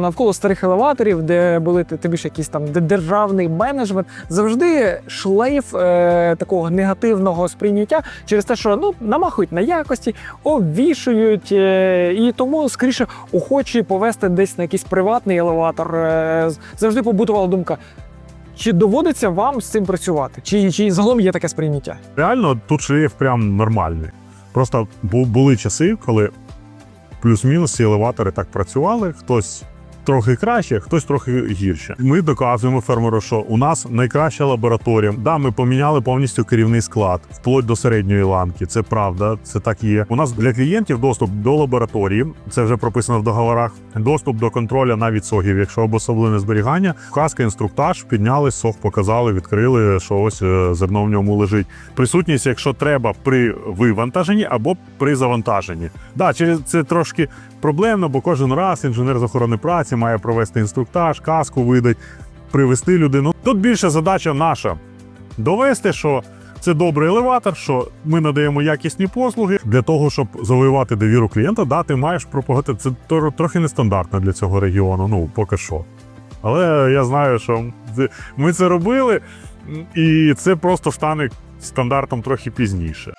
Навколо старих елеваторів, де були тим більше якийсь там де- державний менеджмент, завжди шлейф е, такого негативного сприйняття через те, що ну намахують на якості, обвішують, е, і тому скоріше охочі повести десь на якийсь приватний елеватор. Е, завжди побутувала думка. Чи доводиться вам з цим працювати? Чи, чи загалом є таке сприйняття? Реально, тут шлейф прям нормальний. Просто бу- були часи, коли плюс-мінус ці елеватори так працювали, хтось трохи краще, хтось трохи гірше. Ми доказуємо фермеру, що у нас найкраща лабораторія. Да, ми поміняли повністю керівний склад вплоть до середньої ланки. Це правда, це так є. У нас для клієнтів доступ до лабораторії, це вже прописано в договорах. Доступ до контролю навіть согів, якщо обособлене зберігання, вказка, інструктаж, підняли сог, показали, відкрили, що ось е, зерно в ньому лежить. Присутність, якщо треба, при вивантаженні або при завантаженні. Да, через це трошки проблемно, бо кожен раз інженер з охорони праці має провести інструктаж, каску видать, привести людину. Тут більше задача наша довести, що це добрий елеватор, що ми надаємо якісні послуги для того, щоб завоювати довіру клієнта. Да, ти маєш пропагати. Це трохи нестандартно для цього регіону. Ну поки що. Але я знаю, що ми це робили, і це просто стане стандартом трохи пізніше.